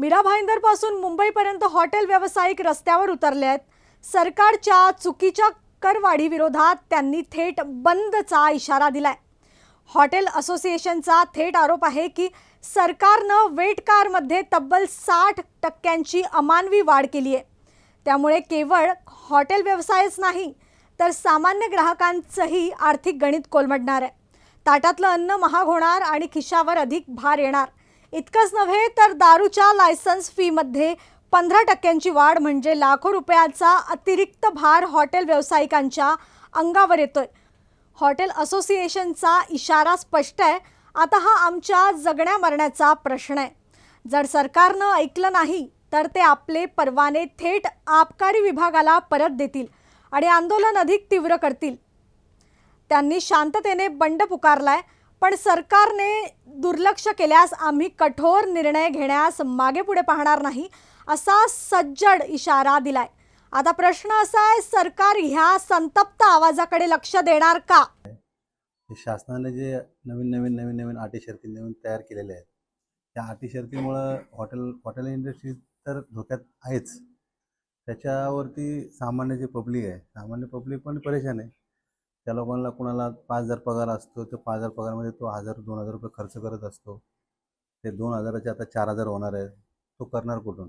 मीरा भाईंदरपासून मुंबईपर्यंत हॉटेल व्यावसायिक रस्त्यावर उतरले आहेत. सरकारच्या चुकीच्या करवाढीविरोधात त्यांनी थेट बंदचा इशारा दिलाय. हॉटेल असोसिएशनचा थेट आरोप आहे की सरकारनं वेट कारमध्ये तब्बल साठ टक्क्यांची अमानवी वाढ केली आहे. त्यामुळे केवळ हॉटेल व्यवसायच नाही तर सामान्य ग्राहकांचंही आर्थिक गणित कोलमडणार आहे. ताटातलं अन्न महाग होणार आणि खिशावर अधिक भार येणार. इतकंच नव्हे तर दारूच्या लायसन्स फीमध्ये पंधरा टक्क्यांची वाढ म्हणजे लाखो रुपयाचा अतिरिक्त भार हॉटेल व्यावसायिकांच्या अंगावर येतोय. हॉटेल असोसिएशनचा इशारा स्पष्ट आहे. आता हा आमच्या जगण्या मरण्याचा प्रश्न आहे. जर सरकारनं ऐकलं नाही तर ते आपले परवाने थेट आबकारी विभागाला परत देतील आणि आंदोलन अधिक तीव्र करतील. त्यांनी शांततेने बंड पुकारलाय. पण सरकारने दुर्लक्ष केल्यास आम्ही कठोर निर्णय घेण्यास मागे पुढे पाहणार नाही असा सज्जड इशारा दिलाय. आता प्रश्न असा आहे सरकार ह्या संतप्त आवाजाकडे लक्ष देणार का? शासनाने जे नवीन नवीन नवीन नवीन आटी शर्ती नवीन तयार केलेल्या आहेत त्या आटी शर्तीमुळं हॉटेल हॉटेल इंडस्ट्री तर धोक्यात आहेच. त्याच्यावरती सामान्य जे पब्लिक आहे सामान्य पब्लिक पण परेशान आहे. त्या लोकांना कुणाला पाच हजार पगार असतो तर पाच हजार पगारमध्ये तो हजार दोन हजार रुपये खर्च करत असतो. ते दोन हजाराचे आता चार हजार होणार आहे तो करणार कुठून?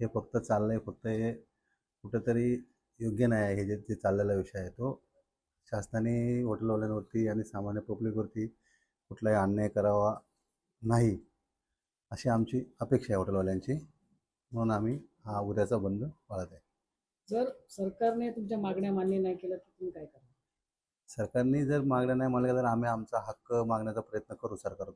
हे फक्त चाललं आहे फक्त हे कुठंतरी योग्य नाही आहे. हे जे जे चाललेला विषय आहे तो. शासनाने हॉटेलवाल्यांवरती आणि सामान्य पब्लिकवरती कुठलाही अन्याय करावा नाही अशी आमची अपेक्षा आहे हॉटेलवाल्यांची म्हणून आम्ही हा उद्याचा बंद पाळत आहे. जर सरकारने तुमच्या मागण्या मान्य नाही केल्या तर तुम्ही काय करा सरकारने जर मागण्या नाही मानल्या तर आम्ही आमचा हक्क मागण्याचा प्रयत्न करू सरकार